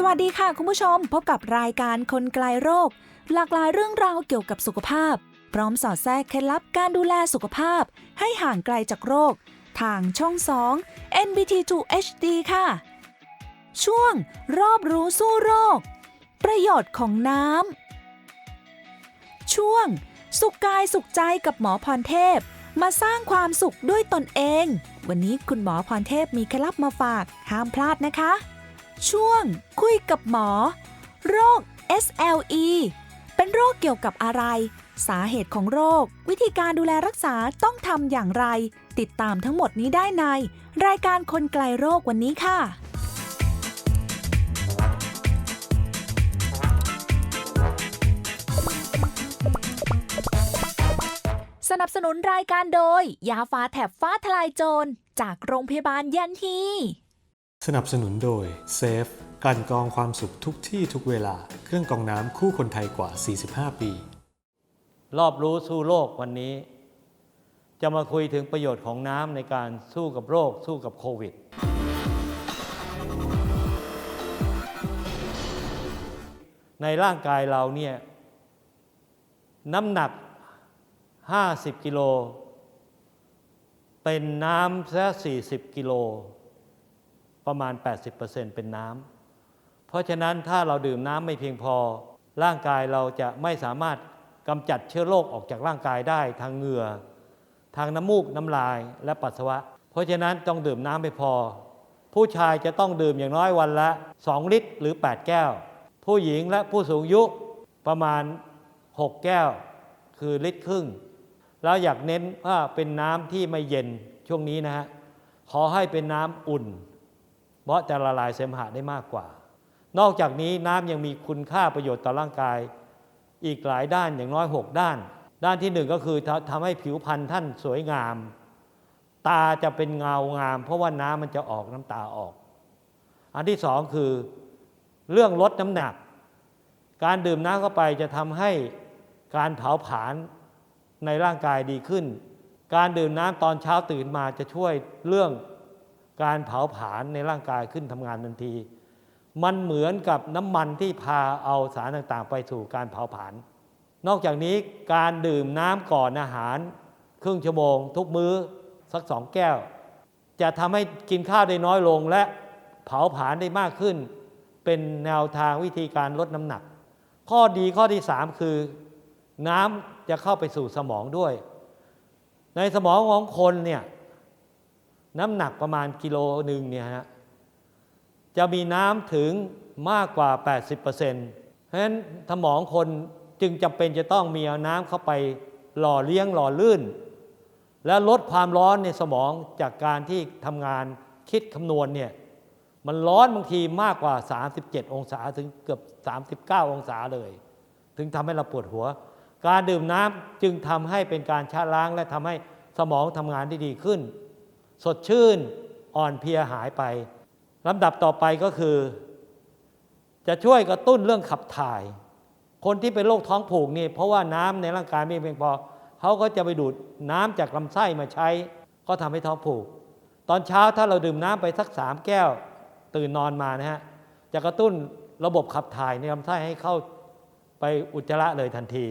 สวัสดีค่ะ คุณผู้ชมพบกับรายการคนไกลโรค หลากหลายเรื่องราวเกี่ยวกับสุขภาพ พร้อมสอดแทรกเคล็ดลับการดูแลสุขภาพ ให้ห่างไกลจากโรค ทางช่อง 2 NBT2 HD ค่ะ ช่วงรอบรู้สู้โรค ประโยชน์ของน้ำช่วง สุขกายสุขใจกับหมอพรเทพ มาสร้างความสุขด้วยตนเอง วันนี้คุณหมอพรเทพมีเคล็ดลับมาฝากห้ามพลาดนะคะ ช่วง คุยกับหมอ โรค SLE เป็นโรคเกี่ยวกับอะไร สาเหตุของโรค วิธีการดูแลรักษาต้องทำอย่างไร ติดตามทั้งหมดนี้ได้ใน รายการคนไกลโรควันนี้ค่ะ สนับสนุนรายการโดย ยาฟ้าแถบฟ้าทลายโจร จากโรงพยาบาลยันฮี สนับสนุนโดยเซฟกลั่นกรองความสุขทุกที่ทุกเวลา เครื่องกรองน้ำคู่คนไทยกว่า 45 ปี รอบรู้สู้โรควันนี้ จะมาคุยถึงประโยชน์ของน้ำในการสู้กับโรค สู้กับโควิด ในร่างกายเราเนี่ยน้ำหนัก 50 กิโล เป็นน้ำแค่40 กิโล ประมาณ 80%เป็นน้ำเพราะฉะนั้นถ้าเราดื่มน้ำไม่เพียงพอ ร่างกายเราจะไม่สามารถกำจัดเชื้อโรคออกจากร่างกายได้ทางเหงื่อ ทางน้ำมูกน้ำลายและปัสสาวะ เพราะฉะนั้นต้องดื่มน้ำไม่พอ ผู้ชายจะต้องดื่มอย่างน้อยวันละ 2 ลิตรหรือ 8 แก้ว ผู้หญิงและผู้สูงอายุประมาณ 6 แก้ว คือลิตรครึ่ง แล้วอยากเน้นว่าเป็นน้ำที่ไม่เย็นช่วงนี้นะฮะขอให้เป็นน้ำอุ่น เพราะจะละลายเสมหะได้มากกว่า นอกจากนี้น้ำยังมีคุณค่าประโยชน์ต่อร่างกาย อีกหลายด้านอย่างน้อย 6 ด้าน ด้านที่หนึ่งก็คือทำทำให้ผิวพรรณท่านสวยงาม ตาจะเป็นเงางาม เพราะว่าน้ำมันจะออกน้ำตาออก อันที่สองคือเรื่องลดน้ำหนัก การดื่มน้ำเข้าไปจะทำให้การเผาผลาญในร่างกายดีขึ้น การดื่มน้ำตอนเช้าตื่นมาจะช่วยเรื่อง การเผาผลาญในร่างกายขึ้นทำงานทันที มันเหมือนกับน้ำมันที่พาเอาสารต่างๆ ไปสู่การเผาผลาญนอกจากนี้การดื่มน้ำก่อนอาหาร ครึ่งชั่วโมง ทุกมื้อสักสองแก้ว จะทำให้กินข้าวได้น้อยลงและเผาผลาญได้มากขึ้น เป็นแนวทางวิธีการลดน้ำหนัก ข้อดีข้อที่ 3 คือ น้ำจะเข้าไปสู่สมองด้วย ในสมองของคนเนี่ย น้ำหนักประมาณกิโลหนึ่งเนี่ยฮะจะมีน้ำถึงมากกว่า 80%เพราะฉะนั้นสมองคนจึงจำเป็นจะต้องมีเอาน้ำเข้าไปหล่อเลี้ยงหล่อลื่น และลดความร้อนในสมองจากการที่ทำงานคิดคำนวณเนี่ยมันร้อนบางทีมากกว่า 37 องศาถึงเกือบ 39 องศาเลย ถึงทำให้เราปวดหัว การดื่มน้ำจึงทำให้เป็นการชะล้างและทำให้สมองทำงานได้ดีขึ้น สดชื่นอ่อนเพลียหายไปลำดับต่อไปก็คือ จะช่วยกระตุ้นเรื่องขับถ่าย คนที่เป็นโรคท้องผูกนี่เพราะว่าน้ำในร่างกายไม่เพียงพอเขาก็จะไปดูดน้ำจากลำไส้มาใช้ ก็ทำให้ท้องผูก ตอนเช้าถ้าเราดื่มน้ำไปสักสามแก้ว ตื่นนอนมานะฮะจะกระตุ้นระบบขับถ่ายในลำไส้ให้เข้าไปอุจจาระเลยทันที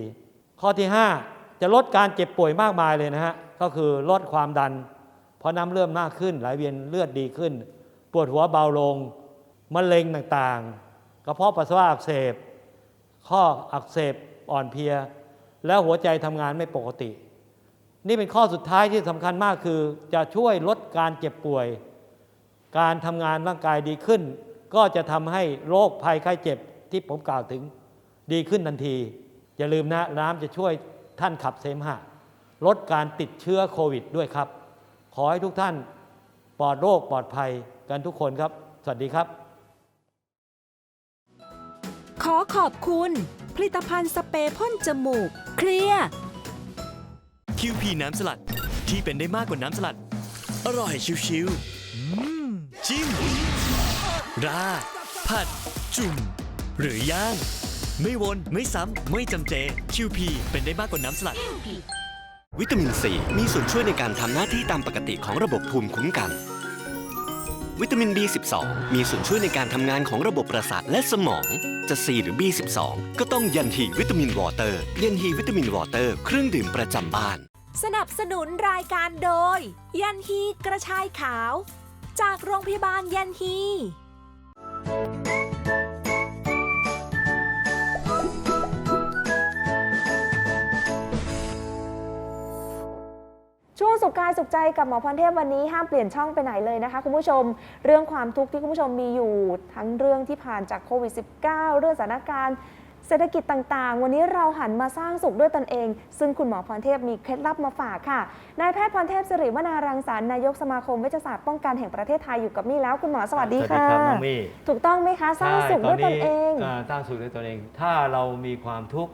ข้อที่ 5 จะลดการเจ็บป่วยมากมายเลยนะฮะก็คือลดความดัน ราะน้ำเริ่มมากขึ้นไหลเวียนเลือดดีขึ้น ปวดหัวเบาลงมะเร็งต่างๆกระเพาะปัสสาวะอักเสบ ข้ออักเสบอ่อนเพลีย แล้วหัวใจทำงานไม่ปกติ นี่เป็นข้อสุดท้ายที่สำคัญมากคือ จะช่วยลดการเจ็บป่วย การทำงานร่างกายดีขึ้น ก็จะทำให้โรคภัยไข้เจ็บที่ผมกล่าวถึงดีขึ้นทันที อย่าลืมนะน้ำจะช่วยท่านขับเสมหะลดการติดเชื้อโควิดด้วยครับ ขอให้ทุกท่านปลอดโรคปลอดภัยกันทุกคนครับ สวัสดีครับ ขอขอบคุณ ผลิตภัณฑ์สเปรย์พ่นจมูก เคลียร์คิวพีน้ำสลัดที่เป็นได้มากกว่าน้ำสลัด อร่อยชิวๆอืมจิ้ม ราดผัด จุ่ม หรือย่าง ไม่วน ไม่ซ้ำ ไม่จำเจคิวพีเป็นได้มากกว่าน้ำสลัด วิตามินซีมีส่วนช่วยในการทำหน้าที่ตามปกติของระบบภูมิคุ้มกัน วิตามิน B12 มีส่วนช่วยในการทำงานของระบบประสาทและสมอง จะ C หรือ B12 ก็ต้องยันฮีวิตามินวอเตอร์ ยันฮีวิตามินวอเตอร์ เครื่องดื่มประจำบ้าน สนับสนุนรายการโดย ยันฮีกระชายขาว จากโรงพยาบาลยันฮี ช่วงสุขกายสุขใจกับหมอพรเทพวันนี้ห้ามเปลี่ยนช่องไปไหนเลยนะคะคุณผู้ชม เรื่องความทุกข์ที่คุณผู้ชมมีอยู่ ทั้งเรื่องที่ผ่านจากโควิด -19 เรื่องสถานการณ์เศรษฐกิจต่างๆ วันนี้เราหันมาสร้างสุขด้วยตนเอง ซึ่งคุณหมอพรเทพมีเคล็ดลับมาฝากค่ะ นายแพทย์พรเทพสิริวนารังสรรค์นายกสมาคมเวชศาสตร์ป้องกันแห่งประเทศไทยอยู่กับนี่แล้วคุณหมอสวัสดีค่ะ สวัสดีครับน้องมี่ถูกต้องไหมคะ สร้างสุขด้วยตนเองใช่าสร้างสุขด้วยตนเอง ถ้าเรามีความทุกข์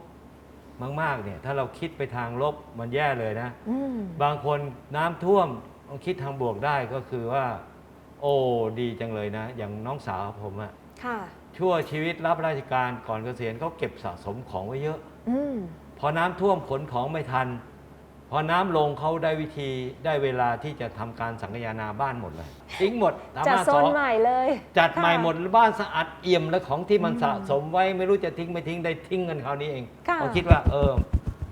มาก ๆ เนี่ย ถ้าเราคิดไปทางลบมันแย่เลยนะ อืมบางคนน้ำท่วมต้องคิดทางบวกได้ก็คือว่า โอ้ดีจังเลยนะ อย่างน้องสาวผมอะค่ะ ชั่วชีวิตรับราชการก่อนเกษียณเขาเก็บสะสมของไว้เยอะ อืมพอน้ำท่วมขนของไม่ทันพ อน้ำลงเขาได้วิธีได้เวลาที่จะทำการสังคายนาบ้านหมดเลยทิ้งหมดสามจัดารถโซสอน ใหม่เลยจัดใหม่ค่ะ หมดบ้านสะอาดเอี่ยมแล้วของที่มันสะสมไว้ไม่รู้จะทิ้งไม่ทิ้งได้ทิ้งกันคราวนี้เองค่ะเขาคิดว่าเออ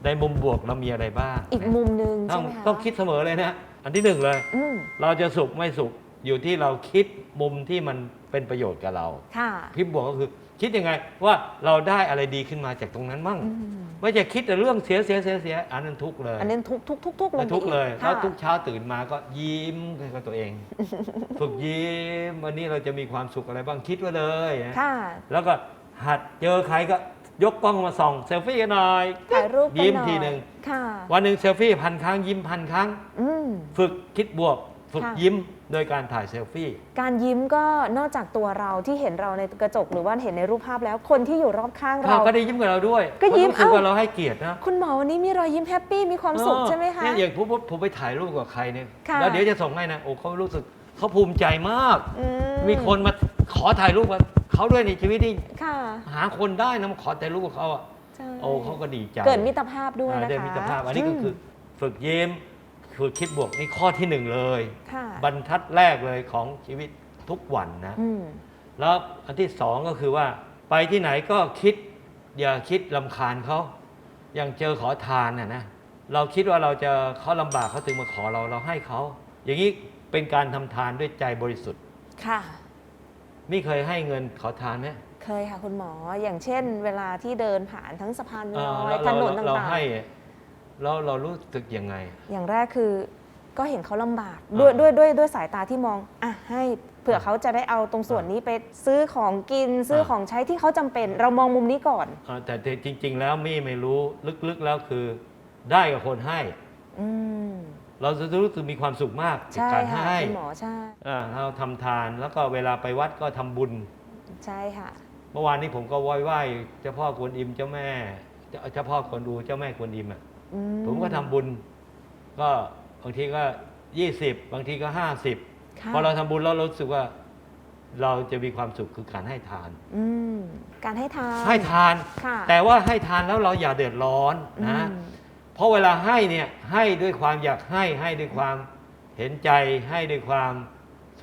ในมุมบวกเรามีอะไรบ้างอีกมุมหนึ่งต้อใช่งไหมคะต้องคิดเสมอเลยนะ อันที่หนึ่งเลย อืมเราจะสุขไม่สุขอยู่ที่เราคิดมุมที่มันเป็นประโยชน์กับเราค่ะ คิดบวกก็คือ คิดยังไงว่าเราได้อะไรดีขึ้นมาจากตรงนั้นมั่งอืมไม่จะคิดแต่เรื่องเสียเสียเสียเสียอันนั้นทุกข์เลยอันนี้ทุกทุกทุกทุกลงไม่ไปทุกข์เลยอีแล้วค่ะทุกเช้าตื่นมาก็ยิ้มกับตัวเอง ฝึกยิ้มวันนี้เราจะมีความสุขอะไรบ้างคิดไว้เลยนะค่ะแล้วก็หัดเจอใครก็ยกกล้องมาส่องเซลฟี่กันหน่อย ถ่ายรูปกันยิ้มหน่อยทีหนึ่ง ค่ะวันหนึ่งเซลฟี่พันครั้งยิ้มพันครั้ง อืม ฝึกคิดบวก ฝึกค่ะ ยิ้ม โดยการถ่ายเซลฟี่ การยิ้มก็นอกจากตัวเราที่เห็นเราในกระจกหรือว่าเห็นในรูปภาพแล้วคนที่อยู่รอบข้างเรา เราก็ได้ยิ้มกับเราด้วยก็ยิ้มเพราะรู้สึกเอ้าว่าเราให้เกียรตินะคุณหมอวันนี้มีรอยยิ้มแฮปปี้มีความสุขใช่ไหมคะเนี่ยอย่างผมผมไปถ่ายรูปกับใครเนี่ยค่ะแล้วเดี๋ยวจะส่งให้นะโอ้เขารู้สึกเขาภูมิใจมากอืมีคนมาขอถ่ายรูปกับเขาด้วยในชีวิตนี่ค่ะหาคนได้นะมาขอถ่ายรูปกับเขาอะใช่โอ้เขาก็ดีใจเกิดมิตรภาพด้วยอ่านะคะได้มิตรภาพอันนี้ก็คือฝึกยิ้ม ฝึกคิดบวกนี่ข้อที่หนึ่งเลย ค่ะบรรทัดแรกเลยของชีวิตทุกวันนะ อืมแล้วอันที่สองก็คือว่า ไปที่ไหนก็คิด อย่าคิดลำคาญเขาอย่างเจอขอทานน่ะนะเราคิดว่าเราจะเขาลำบากเขาถึงมาขอเราเราให้เขา อย่างนี้เป็นการทำทานด้วยใจบริสุทธิ์ ค่ะ นี่เคยให้เงินขอทานไหมเคยค่ะคุณหมออย่างเช่น เวลาที่เดินผ่านทั้งสะพานลเอออยแล้วถเรานนเราต่างให้ เราเรารู้สึกยังไงๆอย่างแรกคือก็เห็นเขาลำบากด้วยอ่าด้วยด้วยด้วยสายตาที่มองอะให้เผื่อเขาจะได้เอาตรงส่วนนี้ไปซื้อของกินซื้ออา ของใช้ที่เขาจำเป็น เรามองมุมนี้ก่อนเออแต่จริง ๆ แล้วมี่ไม่รู้ลึกๆแล้วคือ ได้กับคนให้ อืมเราจะรู้สึกมีความสุขมากจากใช่การค่ะให้คุณหมอใช่อ่าเราทำทานแล้วก็เวลาไปวัดก็ทำบุญ ใช่ค่ะ เมื่อวานนี้ผมก็ไหว้ไหว้เจ้าพ่อกวนอิมเจ้าแม่เจ้าเจ้าพ่อกวนอูเจ้าแม่กวนอิมอะ อืผมก็ทำบุญ ก็บางทีก็ยี่สิบบางทีก็ห้าสิบค่ะพอเราทำบุญแล้วเรารู้สึกว่า เราจะมีความสุขคือการให้ทาน อืมการให้ทานให้ทาน ค่ะแต่ว่าให้ทานแล้วเราอย่าเดือดร้อนนะ อืมเพราะเวลาให้เนี่ยให้ด้วยความอยากให้ให้ด้วยความเห็นใจให้ด้วยความ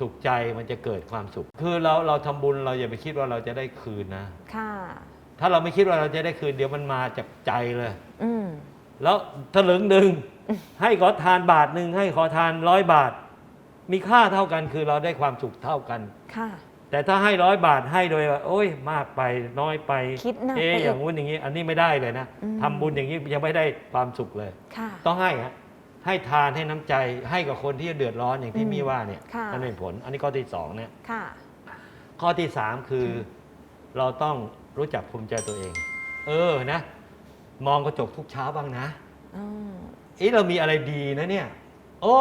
สุขใจมันจะเกิดความสุข คือเราเราทำบุญเราอย่าไปคิดว่าเราจะได้คืนนะ ค่ะ ถ้าเราไม่คิดว่าเราจะได้คืนเดี๋ยวมันมาจากใจเลย อืม แล้วถลึงหนึ่งให้ขอทานบาทหนึ่งให้ขอทานร้อยบาท มีค่าเท่ากันคือเราได้ความสุขเท่ากันค่ะ แต่ถ้าให้ร้อยบาทให้โดยว่าโอ้ยมากไปน้อยไปคิดหนักเอ๊ะไปอีกอย่างงู้นอย่างนี้ อันนี้ไม่ได้เลยนะอืม ทำบุญอย่างนี้ยังไม่ได้ความสุขเลย ค่ะ ต้องให้ฮะให้ทานให้น้ำใจให้กับคนที่เดือดร้อนอย่างที่อืมมีว่าเนี่ยค่ะ นั่นเป็นผล อันนี้ข้อที่สองเนี่ยค่ะ ข้อที่สามคือเราต้องรู้จักภูมิใจตัวเอง เออนะ มองกระจกทุกเช้าบ้างนะ อืมเอ๊ะเรามีอะไรดีนะเนี่ย โอ้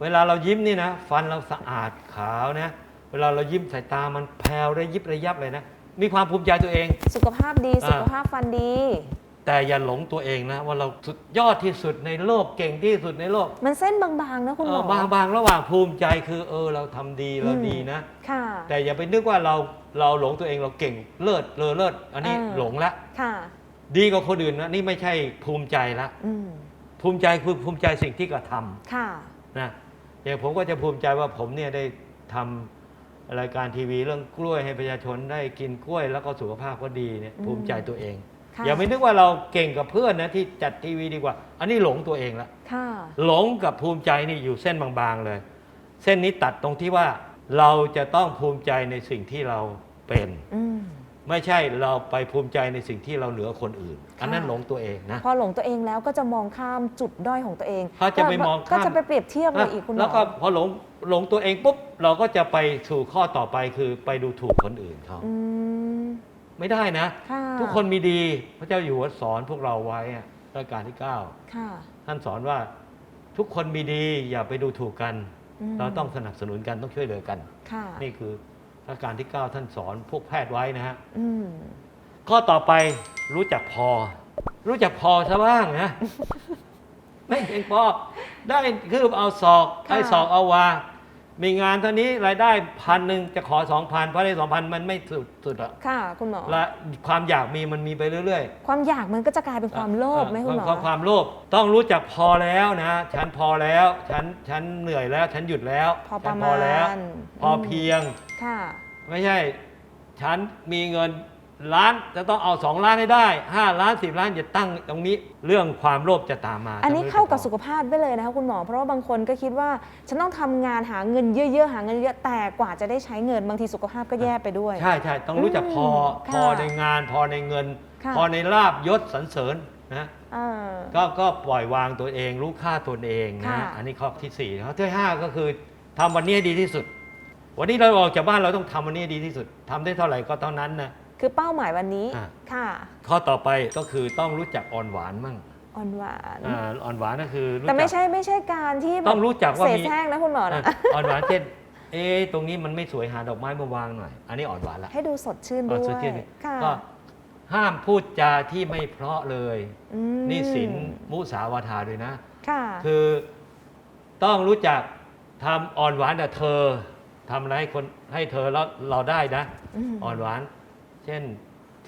เวลาเรายิ้มนี่นะ ฟันเราสะอาดขาวนะ เวลาเรายิ้มสายตามันแผ่วได้ยิบระยับเลยนะ มีความภูมิใจตัวเอง สุขภาพดีอ่า สุขภาพฟันดี แต่อย่าหลงตัวเองนะ ว่าเราสุดยอดที่สุดในโลกเก่งที่สุดในโลกมันเส้นบางๆนะคุณหมอเออ บางบางระหว่างภูมิใจคือเออเราทำดีเราอืม ดีนะ ค่ะ แต่อย่าไปนึกว่าเราเราหลงตัวเองเราเก่งเลิศเลอเลิศอันนี้เออ หลงละ ค่ะ ดีกว่าคนอื่นนะนี่ไม่ใช่ภูมิใจละอืมภูมิใจคือภูมิใจสิ่งที่กระทำค่ะนะอย่างผมก็จะภูมิใจว่าผมเนี่ยได้ทำรายการทีวีเรื่องกล้วยให้ประชาชนได้กินกล้วยแล้วก็สุขภาพก็ดีเนี่ยอืม ภูมิใจตัวเอง ค่ะอย่าไปนึกว่าเราเก่งกับเพื่อนนะที่จัดทีวีดีกว่า อันนี้หลงตัวเองละ ค่ะ หลงกับภูมิใจนี่อยู่เส้นบางๆเลย เส้นนี้ตัดตรงที่ว่าเราจะต้องภูมิใจในสิ่งที่เราเป็น อืม ไม่ใช่เราไปภูมิใจในสิ่งที่เราเหนือคนอื่น อันนั้นหลงตัวเองนะ พอหลงตัวเองแล้วก็จะมองข้ามจุดด้อยของตัวเองเขาจะไปมองข้ามก็จะไปเปรียบเทียบเลยอีกคุณหมอแล้วก็พอหลงหลงตัวเองปุ๊บเราก็จะไปสู่ข้อต่อไปคือไปดูถูกคนอื่นเขาอืมไม่ได้นะค่ะทุกคนมีดีพระเจ้าอยู่หัวสอนพวกเราไว้อะรัชกาลที่ค่ะ9ท่านสอนว่าทุกคนมีดีอย่าไปดูถูกกันมเราต้องสนับสนุนกันต้องช่วยเหลือกันค่ะนี่คือ รัชกาลที่ 9 ท่านสอนพวกแพทย์ไว้นะฮะอืมข้อต่อไปรู้จักพอ รู้จักพอซะบ้างนะไม่เพียงพอได้คือเอาศอกค่ะให้ศอกเอาวา มีงานเท่านี้รายได้พันหนึ่งจะขอสองพันเพราะได้สองพันมันไม่สุดสุดอะค่ะ คุณหมอ และความอยากมีมันมีไปเรื่อยความอยากมันก็จะกลายเป็นๆความโลภไหมคุณหมอความความโลภต้องรู้จักพอแล้วนะฉันพอแล้วฉันฉันเหนื่อยแล้ว ฉันหยุดแล้วพอปฉัระนมาณแล้วพอเพียง ค่ะ ไม่ใช่ ฉันมีเงิน ล้านจะต้องเอาสองล้านให้ได้ห้าล้านสิบล้านจะตั้งตรงนี้ เรื่องความโลภจะตามมา อันนี้ต้องรู้เข้ากับจัสุขภาพไปเลยนะคะคุณหมอ เพราะว่าบางคนก็คิดว่าฉันต้องทำงานหาเงินเยอะๆ หาเงินเยอะแต่กว่าจะได้ใช้เงินบางทีสุขภาพก็แย่ไปด้วย ใช่ใช่ต้องรู้จักพออืมพอค่ะในงานพอในเงินค่ะพอในลาบยศสรรเสริญนะเออก็ก็ปล่อยวางตัวเอง รู้ค่าตัวเองนะค่ะอันนี้ข้อที่สี่ข้อที่ห้าก็คือทำวันนี้ให้ดีที่สุด วันนี้เราออกจากบ้านเราต้องทำวันนี้ให้ดีที่สุดทำได้เท่าไหร่ก็เท่านั้นนะ คือเป้าหมายวันนี้อะ ค่ะข้อต่อไปก็คือต้องรู้จักอ่อนหวานมั่งอ่อนหวาน อ่าอ่อนหวานก็คือรู้แต่ไม่จัก ใช่ไม่ใช่การที่แบบต้องรู้จักว่าเสมีแสร้งนะคุณหมอนะอะอ่อนหวานเช่น เอ๊ะตรงนี้มันไม่สวยหาดอกไม้มาวางหน่อย อันนี้อ่อนหวานละให้ดูสดชื่นอ่ด้อนวสดชื่นยค่ะก็ห้ามพูดจาที่ไม่เพราะเลย อืมนี่ศีลมุสาวาทาด้วยนะ ค่ะ คือต้องรู้จักทำอ่อนหวานกับเธอทำอะไรให้คนให้เธอแล้วเราได้นะมอ่อนหวาน เช่น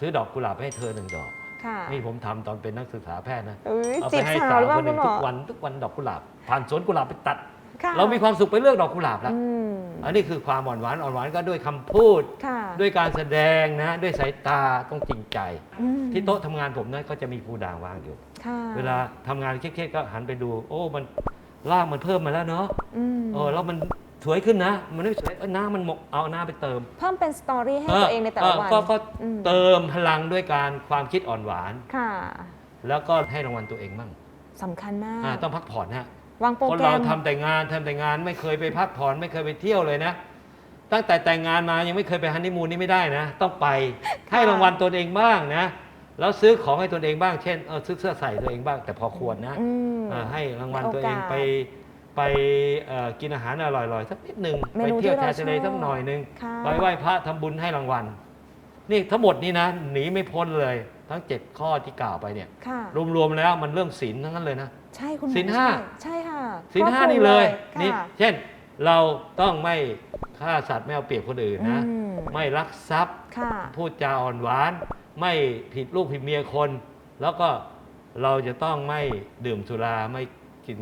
ซื้อดอกกุหลาบให้เธอหนึ่งดอก ค่ะนี่ผมทำตอนเป็นนักศึกษาแพทย์นะ อุ๊ยเอาจีไปบให้สาสาววหรือเปล่าคนหคุนึ่ณงหมทุอกวันทุกวันดอกกุหลาบ ผ่านสวนกุหลาบไปตัด ค่ะเรามีความสุขไปเลือกดอกกุหลาบแล้ว อืมอันนี้คือความอ่อนหวานอ่อนหวานก็ด้วยคำพูด ค่ะด้วยการแสดงนะ ด้วยสายตาต้องจริงใจ อืมที่โต๊ะทำงานผมนะก็จะมีผู้ด่างวางอยู่ ค่ะเวลาทำงานเครียดๆก็หันไปดู โอ้มันล่างมันเพิ่มมาแล้วเนาะอืม เออแล้วมัน สวยขึ้นนะ มันไม่สวยเออหน้ามันหมกเอาหน้าไปเติมเพิ่มเป็นสตอรี่ให้ตัวเองในแต่ละวัน ก็ก็อืม เติมพลังด้วยการความคิดอ่อนหวาน ค่ะแล้วก็ให้รางวัลตัวเองบ้างสำคัญมากอ่าต้องพักผ่อนฮะ วางโปรคนแกรเราม ทำแต่งานทำแต่งานไม่เคยไปพักผ่อนไม่เคยไปเที่ยวเลยนะ ตั้งแต่แต่งงานมายังไม่เคยไปฮันนีมูนนี่ไม่ได้นะ ต้องไปให้รางวัลตัวเองบ้างนะแล้วซื้อของให้ตัวเองบ้างเช่นเออซื้อเสื้อใส่ตัวเองบ้างแต่พอควรนะอืมเออให้รางวัลให้โอกาสตัวเองไป ไปเอ่อกินอาหารอร่อยๆสักนิดหนึ่งเมไปนูเที่ยวที่ชาเรายทะเลชอบสักหน่อยหนึ่งค่ะ ไปไหว้พระทำบุญให้รางวัล นี่ทั้งหมดนี้นะหนีไม่พ้นเลย ทั้งเจ็ดข้อที่กล่าวไปเนี่ย ค่ะ รวมๆแล้วมันเรื่องศีลทั้งนั้นเลยนะ ใช่คุณมอศีลห้า ใช่ใช่ค่ะสินห้าครอบคลุมนี่เลยค่ะ นี่เช่นเราต้องไม่ฆ่าสัตว์ไม่เอาเปรียบคนอื่นนะ อืม ไม่ลักทรัพย์ ค่ะ พูดจาอ่อนหวาน ไม่ผิดลูกผิดเมียคน แล้วก็เราจะต้องไม่ดื่มสุราไม่กิน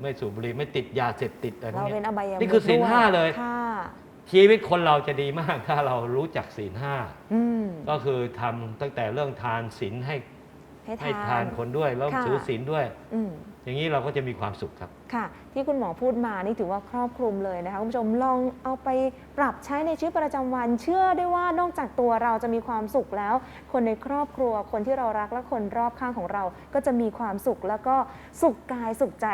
ไม่สูบบุหรี่ไม่ติดยาเสพติดอะไรพวเรากเป็นเนี้ยอบายมุขนี่คือศีลด้วยห้าเลย ค่ะ ชีวิตคนเราจะดีมากถ้าเรารู้จักศีลห้าอืมก็คือทำตั้งแต่เรื่องทานศีลให้ให้ให้ทาทาน นคนด้วยแล้วค่ะ ถือศีลด้วย อืม อย่างนี้เราก็จะมีความสุขครับ ค่ะ ที่คุณหมอพูดมานี่ถือว่าครอบคลุมเลยนะคะคุณผู้ชมลองเอาไปปรับใช้ในชีวิตประจำวัน เชื่อได้ว่านอกจากตัวเราจะมีความสุขแล้ว คนในครอบครัวคนที่เรารักและคนรอบข้างของเรา ก็จะมีความสุขแล้วก็สุขกายสุขใจ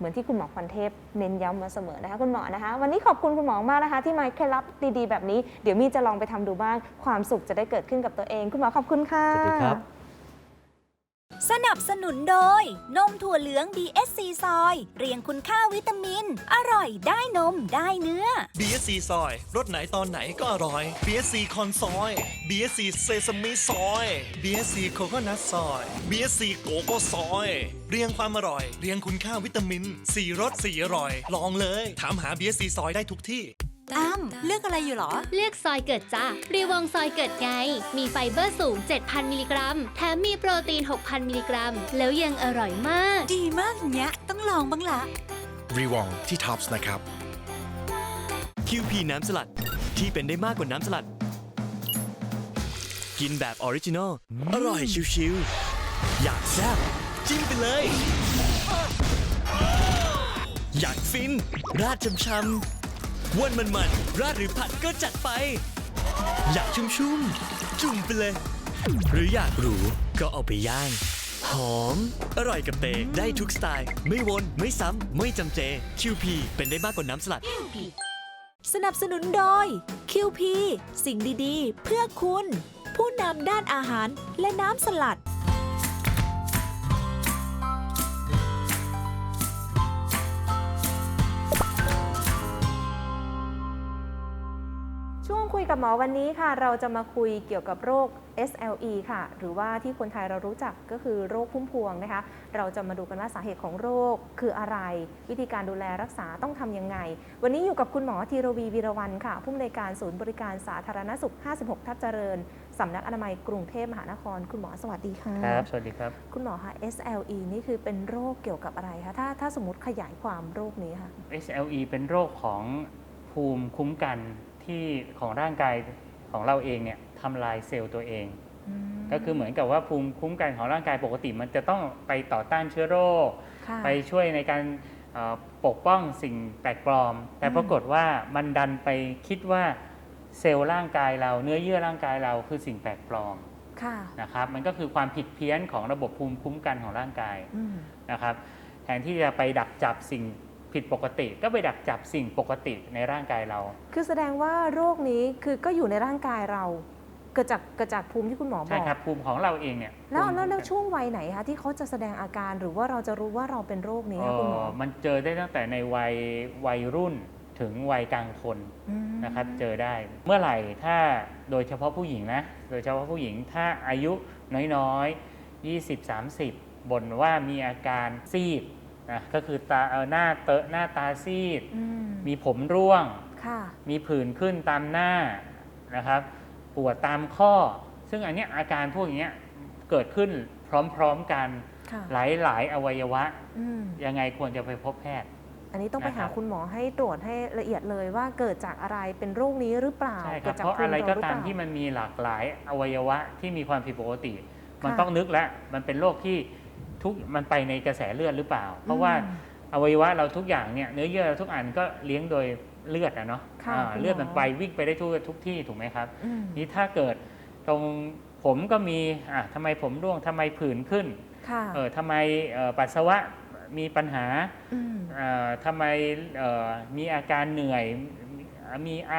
เหมือนที่คุณหมอพรเทพเน้นย้ำมาเสมอนะคะคุณหมอนะคะ วันนี้ขอบคุณคุณหมอมากนะคะ ที่มาเคล็ดลับดีๆ แบบนี้ เดี๋ยวมีจะลองไปทำดูบ้างความสุขจะได้เกิดขึ้นกับตัวเอง คุณหมอขอบคุณค่ะ สวัสดีครับ สนับสนุนโดย นมถั่วเหลือง DSC ซอย เรียงคุณค่าวิตามิน อร่อยได้นมได้เนื้อ BSC ซอยรสไหนตอนไหนก็อร่อย BSC คอนซอย BSC เซซามิซอย BSC โคโคนัทซอย BSC โกโก้ซอย เรียงความอร่อย เรียงคุณค่าวิตามิน4รส4อร่อย ลองเลย ถามหา BSC ซอยได้ทุกที่ อ้ำเลือกอะไรอยู่หรอ เลือกซอยเกิดจ้ารีวองซอยเกิดไง มีไฟเบอร์สูง 7,000 มิลลิกรัม แถมมีโปรตีน 6,000 มิลลิกรัม แล้วยังอร่อยมาก ดีมากอย่างเงี้ย ต้องลองบ้างละรีวองที่ท็อปส์นะครับ QP น้ำสลัดที่เป็นได้มากกว่าน้ำสลัด กินแบบออริจินอลอร่อยชิวๆอยากแซ่บจิ้มไปเลย อยากฟิน ราดช่ำๆ วนมันๆราดหรือผัดก็จัดไป อยากชุ่มๆจุ่มไปเลย หรืออยากหรูก็เอาไปย่าง หอม อร่อยกับเตะได้ทุกสไตล์ ไม่วนไม่ซ้ำ ไม่จำเจ QP เป็นได้มากกว่าน้ำสลัด สนับสนุนโดย QP สิ่งดีๆ เพื่อคุณ ผู้นำด้านอาหารและน้ำสลัด กับหมอวันนี้ค่ะ เราจะมาคุยเกี่ยวกับโรค SLE ค่ะ หรือว่าที่คนไทยเรารู้จักก็คือโรคพุ่มพวงนะคะ เราจะมาดูกันว่าสาเหตุของโรคคืออะไร วิธีการดูแลรักษาต้องทำยังไง วันนี้อยู่กับคุณหมอธีรวีวีรวันค่ะ ผู้อำนวยการศูนย์บริการสาธารณสุข 56 ทับเจริญสำนักอนามัยกรุงเทพมหานคร คุณหมอสวัสดีค่ะครับ สวัสดีครับ คุณหมอคะ SLE นี่คือเป็นโรคเกี่ยวกับอะไรคะถ้าถ้าสมมติขยายความโรคนี้ค่ะ SLE เป็นโรคของภูมิคุ้มกัน ที่ของร่างกายของเราเองเนี่ยทำลายเซลล์ตัวเอง ก็คือเหมือนกับว่าภูมิคุ้มกันของร่างกายปกติมันจะต้องไปต่อต้านเชื้อโรคค่ะไปช่วยในการเอ่อปกป้องสิ่งแปลกปลอม แต่อืมปรากฏว่ามันดันไปคิดว่าเซลล์ร่างกายเราเนื้อเยื่อร่างกายเราคือสิ่งแปลกปลอมค่ะนะครับมันก็คือความผิดเพี้ยนของระบบภูมิคุ้มกันของร่างกายอืมนะครับแทนที่จะไปดักจับสิ่ง ผิดปกติ ก็ไปดักจับสิ่งปกติในร่างกายเรา คือแสดงว่าโรคนี้คือก็อยู่ในร่างกายเรา เกิดจากเกิดจากภูมิที่คุณหมอบอกใช่ครับภูมิของเราเองเนี่ยแล้วภูมิแล้วแล้วคุ้มกันช่วงวัยไหนคะที่เขาจะแสดงอาการหรือว่าเราจะรู้ว่าเราเป็นโรคนี้คะคุณหมอเอ่อมันเจอได้ตั้งแต่ในวัยวัยรุ่นถึงวัยกลางคนมนะครับเจอได้เมื่อไหร่ถ้าโดยเฉพาะผู้หญิงนะโดยเฉพาะผู้หญิงถ้าอายุน้อยๆ 20-30 บ่นว่ามีอาการซีด นะก็คือตาเอ่อหน้าเตอะหน้าตาซีดอืมมีผมร่วงค่ะมีผื่นขึ้นตามหน้านะครับ ปวดตามข้อ ซึ่งอันเนี้ยอาการพวกเนี้ยเกิดขึ้นพร้อมๆกันค่ะหลายๆอวัยวะอืมยังไงควรจะไปพบแพทย์ อันนี้ต้องไปนะคหารับคุณหมอให้ตรวจให้ละเอียดเลยว่าเกิดจากอะไรเป็นโรคนี้หรือเปล่าใช่คเกิรับดจากเพราะภูมิอะไรเราก็หรือตามเปล่าที่มันมีหลากหลายอวัยวะที่มีความผิดปกติ มันค่ะต้องนึกแล้วมันเป็นโรคที่ ทุกมันไปในกระแสเลือดหรือเปล่า เพราะว่าอืมอวัยวะเราทุกอย่างเนี่ยเนื้อเยื่อเราทุกอันก็เลี้ยงโดยเลือดอะเนาะค่ะอ่าคุณหมอเลือดมันไปวิ่งไปได้ทุกทุกที่ถูกไหมครับอืมนี่ถ้าเกิดตรงผมก็มีอะทำไมผมร่วงทำไมผื่นขึ้นค่ะเออทำไมเอ่อปัสสาวะมีปัญหาอืมเอ่อทำไมเอ่อมีอาการเหนื่อยมีมีไอ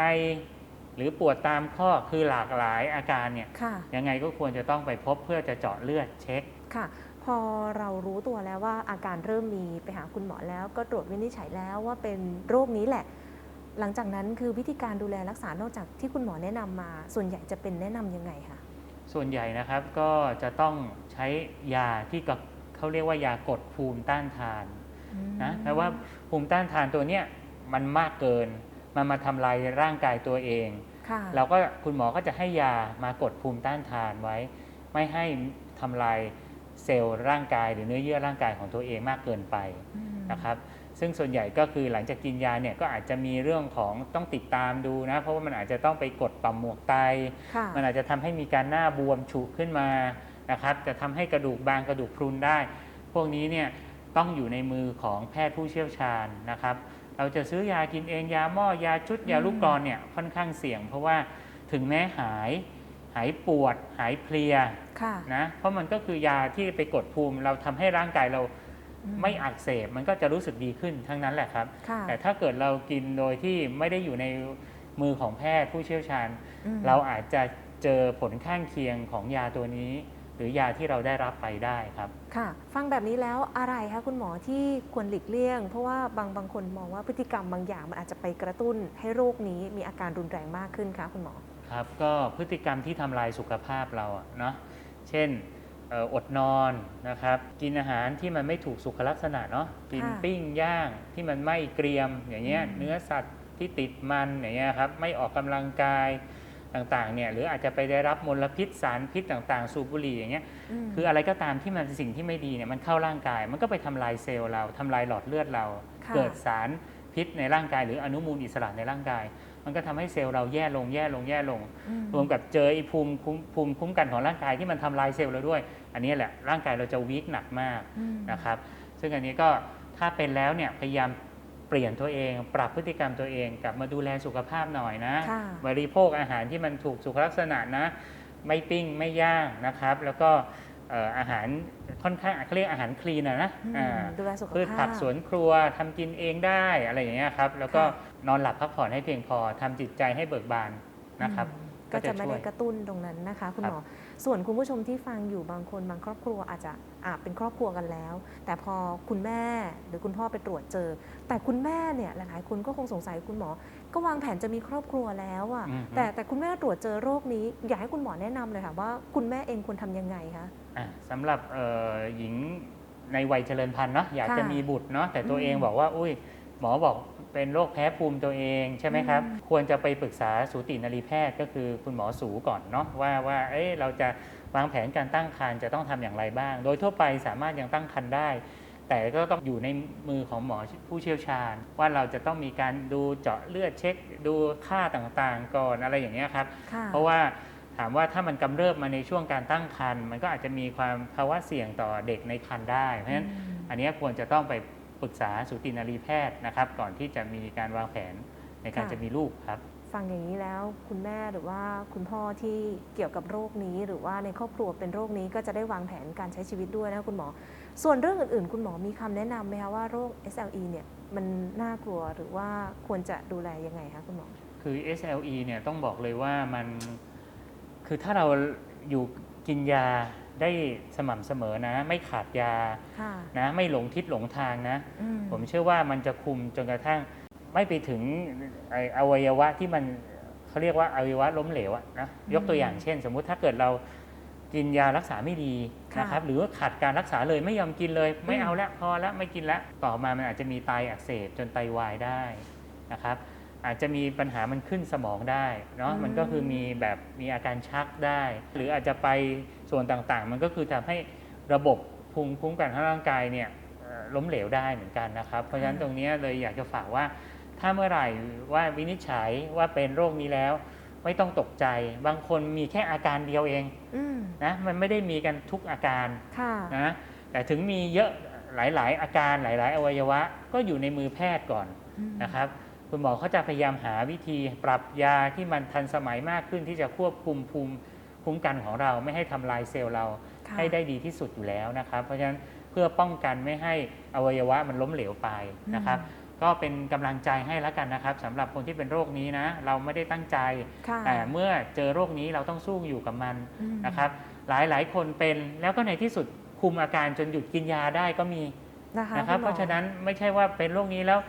หรือปวดตามข้อคือหลากหลายอาการเนี่ยค่ะยังไงก็ควรจะต้องไปพบเพื่อจะเจาะเลือดเช็คค่ะ พอเรารู้ตัวแล้วว่าอาการเริ่มมีไปหาคุณหมอแล้วก็ตรวจวินิจฉัยแล้วว่าเป็นโรคนี้แหละ หลังจากนั้นคือวิธีการดูแลรักษานอกจากที่คุณหมอแนะนำมา ส่วนใหญ่จะเป็นแนะนำยังไงคะส่วนใหญ่นะครับก็จะต้องใช้ยาที่กับเขาเรียกว่ายากดภูมิต้านทานนะแต่ว่าภูมิต้านทานตัวเนี้ยมันมากเกิน มันมาทำลายร่างกายตัวเองค่ะเราก็คุณหมอก็จะให้ยามากดภูมิต้านทานไว้ ไม่ให้ทำลาย เซลล์ร่างกายหรือเนื้อเยื่อร่างกายของตัวเองมากเกินไปอืมนะครับซึ่งส่วนใหญ่ก็คือหลังจากกินยาเนี่ยก็อาจจะมีเรื่องของต้องติดตามดูนะ เพราะว่ามันอาจจะต้องไปกดต่อมหมวกไตค่ะมันอาจจะทำให้มีการหน้าบวมฉุขึ้นมานะครับจะทำให้กระดูกบางกระดูกพรุนได้ พวกนี้เนี่ยต้องอยู่ในมือของแพทย์ผู้เชี่ยวชาญนะครับ เราจะซื้อยากินเองยาหม้อยาชุดยาลูกกรอนเนี่ยค่อนข้างเสี่ยง เพราะว่าถึงแม้หาย หายปวดหายเพลียค่ะนะเพราะมันก็คือยาที่ไปกดภูมิ เราทำให้ร่างกายเราอืมไม่อักเสบมันก็จะรู้สึกดีขึ้นทั้งนั้นแหละครับค่ะแต่ถ้าเกิดเรากินโดยที่ไม่ได้อยู่ในมือของแพทย์ผู้เชี่ยวชาญอืมเราอาจจะเจอผลข้างเคียงของยาตัวนี้ หรือยาที่เราได้รับไปได้ครับ ค่ะ ฟังแบบนี้แล้วอะไรคะคุณหมอที่ควรหลีกเลี่ยง เพราะว่าบางบางคนมองว่าพฤติกรรมบางอย่างมันอาจจะไปกระตุ้นให้โรคนี้มีอาการรุนแรงมากขึ้นคะคุณหมอ ครับก็พฤติกรรมที่ทำลายสุขภาพเราอะเนาะเช่นเอ่ออดนอนนะครับ กินอาหารที่มันไม่ถูกสุขลักษณะเนาะกินค่ะปิ้งย่างที่มันไม่เกรียมอย่างเงี้ยอืมเนื้อสัตว์ที่ติดมันอย่างเงี้ยครับไม่ออกกำลังกายต่างๆเนี่ยหรืออาจจะไปได้รับมลพิษสารพิษต่างๆ สูบบุหรี่อย่างเงี้ยมคืออะไรก็ตามที่มันเป็นสิ่งที่ไม่ดีเนี่ยมันเข้าร่างกาย มันก็ไปทำลายเซลล์เราทำลายหลอดเลือดเราค่ะเกิดสารพิษในร่างกาย หรืออนุมูลอิสระในร่างกาย มันก็ทำให้เซลล์เราแย่ลงแย่ลงแย่ลงอืมรวมกับเจอไอ้ภูมิคุ้มภูมิคุ้มกันของร่างกายที่มันทำลายเซลล์เราด้วย อันนี้แหละร่างกายเราจะวีคหนักมากอืมนะครับ ซึ่งอันนี้ก็ถ้าเป็นแล้วเนี่ยพยายามเปลี่ยนตัวเอง ปรับพฤติกรรมตัวเองกลับมาดูแลสุขภาพหน่อยนะค่ะบริโภคอาหารที่มันถูกสุขลักษณะนะ ไม่ปิ้งไม่ย่างนะครับ แล้วก็เอ่ออาหารค่อนข้างเขาเรียกอาหารคลีนนะนะอืมอ่าดูแลสุขภาพพืชผักสวนครัวทำกินเองได้อะไรอย่างเงี้ยครับ แล้วก็ค่ะ นอนหลับพักผ่อนให้เพียงพอทำจิตใจให้เบิกบานนะครับอืมก็จะไม่ได้กระตุ้นตรงนั้นนะคะ คุณหมอ ส่วนคุณผู้ชมที่ฟังอยู่บางคนบางครอบครัวอาจจะอาเป็นครอบครัวกันแล้ว แต่พอคุณแม่หรือคุณพ่อไปตรวจเจอ แต่คุณแม่เนี่ยหลายๆคนก็คงสงสัยคุณหมอ ก็วางแผนจะมีครอบครัวแล้วอะอืมแต่แต่คุณแม่ตรวจเจอโรคนี้ อยากให้คุณหมอแนะนำเลยค่ะว่าคุณแม่เองควรทำยังไงคะอะสำหรับเอ่อหญิงในวัยเจริญพันธุ์เนาะอยากค่ะจะมีบุตรเนาะแต่ตัวเองอืมบอกว่า อุ้ยหมอบอก เป็นโรคแพ้ภูมิตัวเองใช่ไหมครับอืมควรจะไปปรึกษาสูตินรีแพทย์ก็คือคุณหมอสูก่อนเนาะว่าว่าเอ๊ะเราจะวางแผนการตั้งครรภ์จะต้องทำอย่างไรบ้าง โดยทั่วไปสามารถยังตั้งครรภ์ได้ แต่ก็ต้องอยู่ในมือของหมอผู้เชี่ยวชาญ ว่าเราจะต้องมีการดูเจาะเลือดเช็ค ดูค่าต่างๆ ก่อนอะไรอย่างเงี้ยครับค่ะเพราะว่าถามว่าถ้ามันกำเริบมาในช่วงการตั้งครรภ์มันก็อาจจะมีความภาวะเสี่ยงต่อเด็กในครรภ์ได้ เพราะฉะนั้นอืมอันเนี้ยควรจะต้องไป ปรึกษาสูตินรีแพทย์นะครับ ก่อนที่จะมีการวางแผนในการค่ะ จะมีลูกครับ ฟังอย่างนี้แล้วคุณแม่หรือว่าคุณพ่อที่เกี่ยวกับโรคนี้ หรือว่าในครอบครัวเป็นโรคนี้ก็จะได้วางแผนการใช้ชีวิตด้วยนะคุณหมอ ส่วนเรื่องอื่นๆ คุณหมอมีคำแนะนำไหมคะว่าโรค SLE เนี่ยมันน่ากลัวหรือว่าควรจะดูแลยังไงคะคุณหมอ คือ SLE เนี่ยต้องบอกเลยว่ามัน คือถ้าเราอยู่กินยา ได้สม่ำเสมอนะ ไม่ขาดยาค่ะนะไม่หลงทิศหลงทางนะ อืมผมเชื่อว่ามันจะคุมจนกระทั่งไม่ไปถึงไอ้อวัยวะที่มันเขาเรียกว่าอวัยวะล้มเหลวอะนะยกตัวอย่างเช่น สมมุติถ้าเกิดเรากินยารักษาไม่ดีค่ะนะครับหรือว่าขาดการรักษาเลยไม่ยอมกินเลย ไม่อืม เอาละพอละไม่กินละต่อมามันอาจจะมีไตอักเสบจนไตวายได้นะครับ อาจจะมีปัญหามันขึ้นสมองได้เนาะอืมมันก็คือมีแบบมีอาการชักได้ หรืออาจจะไป ส่วนต่างๆ มันก็คือทำให้ระบบภูมิคุ้มกันของร่างกายเนี่ยเอ่อล้มเหลวได้เหมือนกันนะครับ เพราะฉะนั้นตรงเนี้ยเลยอยากจะฝากว่า ถ้าเมื่อไหร่ว่าวินิจฉัยว่าเป็นโรคนี้แล้ว ไม่ต้องตกใจ บางคนมีแค่อาการเดียวเองอืมนะมันไม่ได้มีกันทุกอาการค่ะนะแต่ถึงมีเยอะหลาย ๆ อาการหลาย ๆ อวัยวะก็อยู่ในมือแพทย์ก่อนอืมนะครับ คุณหมอเขาจะพยายามหาวิธีปรับยาที่มันทันสมัยมากขึ้นที่จะควบคุมภูมิ คุ้มกันของเราไม่ให้ทำลายเซลล์เราค่ะให้ได้ดีที่สุดอยู่แล้วนะครับ เพราะฉะนั้นเพื่อป้องกันไม่ให้อวัยวะมันล้มเหลวไปนะครับ ก็เป็นกำลังใจให้แล้วกันนะครับสำหรับคนที่เป็นโรคนี้นะ เราไม่ได้ตั้งใจค่ะแต่เมื่อเจอโรคนี้เราต้องสู้อยู่กับมันอืมนะครับ หลายหลายๆคนเป็นแล้วก็ในที่สุดคุมอาการจนหยุดกินยาได้ก็มีนะคะนะครับณหมอเพราะฉะนั้นไม่ใช่ว่าเป็นโรคนี้แล้ว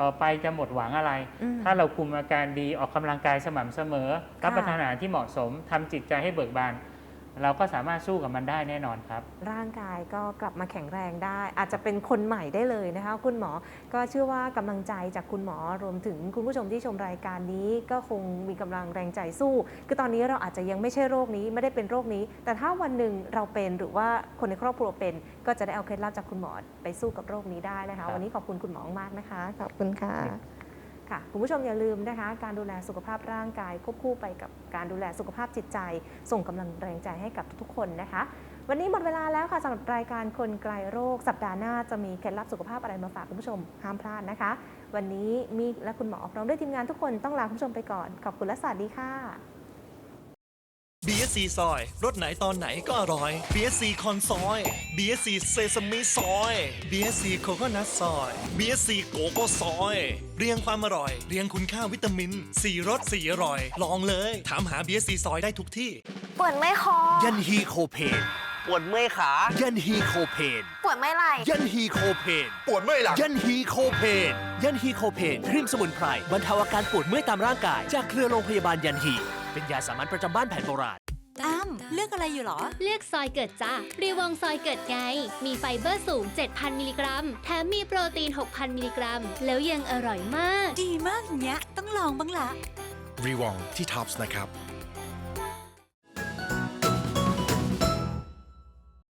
ต่อไปจะหมดหวังอะไรอืมถ้าเราคุมอาการดีออกกำลังกายสม่ำเสมอค่ะรับประทานอาหารที่เหมาะสมทำจิตใจให้เบิกบาน เราก็สามารถสู้กับมันได้แน่นอนครับ ร่างกายก็กลับมาแข็งแรงได้ อาจจะเป็นคนใหม่ได้เลยนะคะ คุณหมอก็เชื่อว่ากำลังใจจากคุณหมอรวมถึงคุณผู้ชมที่ชมรายการนี้ ก็คงมีกำลังแรงใจสู้ คือตอนนี้เราอาจจะยังไม่ใช่โรคนี้ไม่ได้เป็นโรคนี้ แต่ถ้าวันหนึ่งเราเป็นหรือว่าคนในครอบครัวเป็น ก็จะได้เอาเคล็ดลับจากคุณหมอไปสู้กับโรคนี้ได้นะครัคะบวันนี้ขอบคุณคุณหมอมากนะคะขอบคุณค่ะ ค่ะคุณผู้ชมอย่าลืมนะคะ การดูแลสุขภาพร่างกายควบคู่ไปกับการดูแลสุขภาพจิตใจ ส่งกำลังแรงใจให้กับทุกๆคนนะคะ วันนี้หมดเวลาแล้วค่ะสำหรับรายการคนไกลโรค สัปดาห์หน้าจะมีเคล็ดลับสุขภาพอะไรมาฝากคุณผู้ชมห้ามพลาดนะคะ วันนี้มีและคุณหมอพร้อมด้วยทีมงานทุกคนต้องลาคุณผู้ชมไปก่อนขอบคุณและสวัสดีค่ะ BSC ซอย รถไหนตอนไหนก็อร่อย BSC คอนซอย BSC เซซามิซอย BSC โคโคนัทซอย BSC โกโก้ซอย เรียงความอร่อย เรียงคุณค่าวิตามิน4รส4อร่อย ลองเลย ถามหา BSC ซอยได้ทุกที่ ปวดไม่คอ ยันฮีโคเพน ปวดเมื่อยขา ยันฮีโคเพน ปวดไม่ไหล่ยันฮีโคเพน ปวดเมื่อยหลังยันฮีโคเพน ยันฮีโคเพนครีมสมุนไพรบรรเทาอาการปวดเมื่อยตามร่างกาย จากเครือโรงพยาบาลยันฮี เป็นยาสามัญประจำบ้านแผนโบราณอ้ำเลือกอะไรอยู่หรอ เลือกซอยเกิดจ้ารีวองซอยเกิดไง มีไฟเบอร์สูง 7,000 มิลลิกรัม แถมมีโปรตีน 6,000 มิลลิกรัม แล้วยังอร่อยมาก ดีมากอย่างเงี้ย ต้องลองบ้างละ รีวองที่ท็อปส์นะครับ